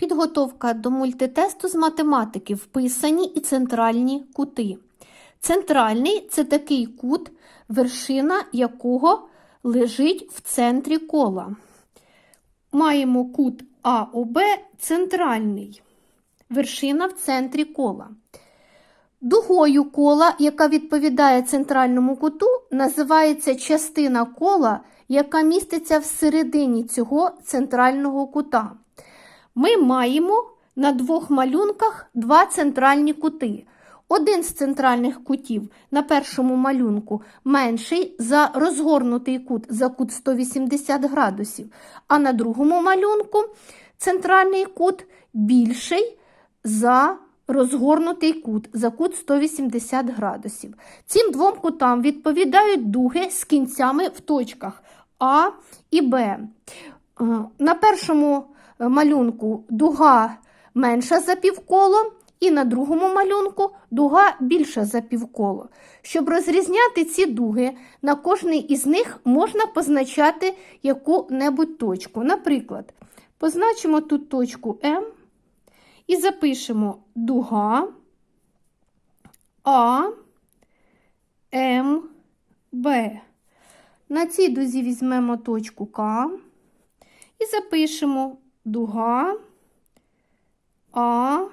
Підготовка до мультитесту з математики. Вписані і центральні кути. Центральний це такий кут, вершина якого лежить в центрі кола. Маємо кут АОБ центральний. Вершина в центрі кола. Дугою кола, яка відповідає центральному куту, називається частина кола, яка міститься всередині цього центрального кута. Ми маємо на двох малюнках два центральні кути. Один з центральних кутів на першому малюнку менший за розгорнутий кут за кут 180 градусів, а на другому малюнку центральний кут більший за розгорнутий кут за кут 180 градусів. Цим двом кутам відповідають дуги з кінцями в точках А і Б. Е, На першому малюнку дуга менша за півколо, і на другому малюнку дуга більша за півколо. Щоб розрізняти ці дуги, на кожний із них можна позначати яку-небудь точку. Наприклад, позначимо тут точку М і запишемо дуга А, М, Б. На цій дузі візьмемо точку К і запишемо дуга А,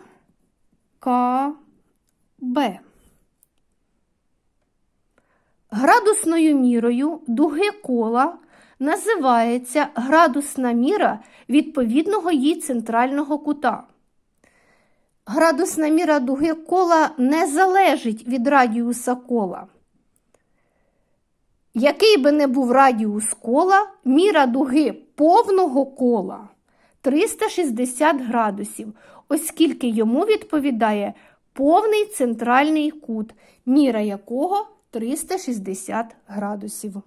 К, Б. Градусною мірою дуги кола називається градусна міра відповідного їй центрального кута. Градусна міра дуги кола не залежить від радіуса кола. Який би не був радіус кола, міра дуги повного кола 360 градусів, оскільки йому відповідає повний центральний кут, міра якого 360 градусів.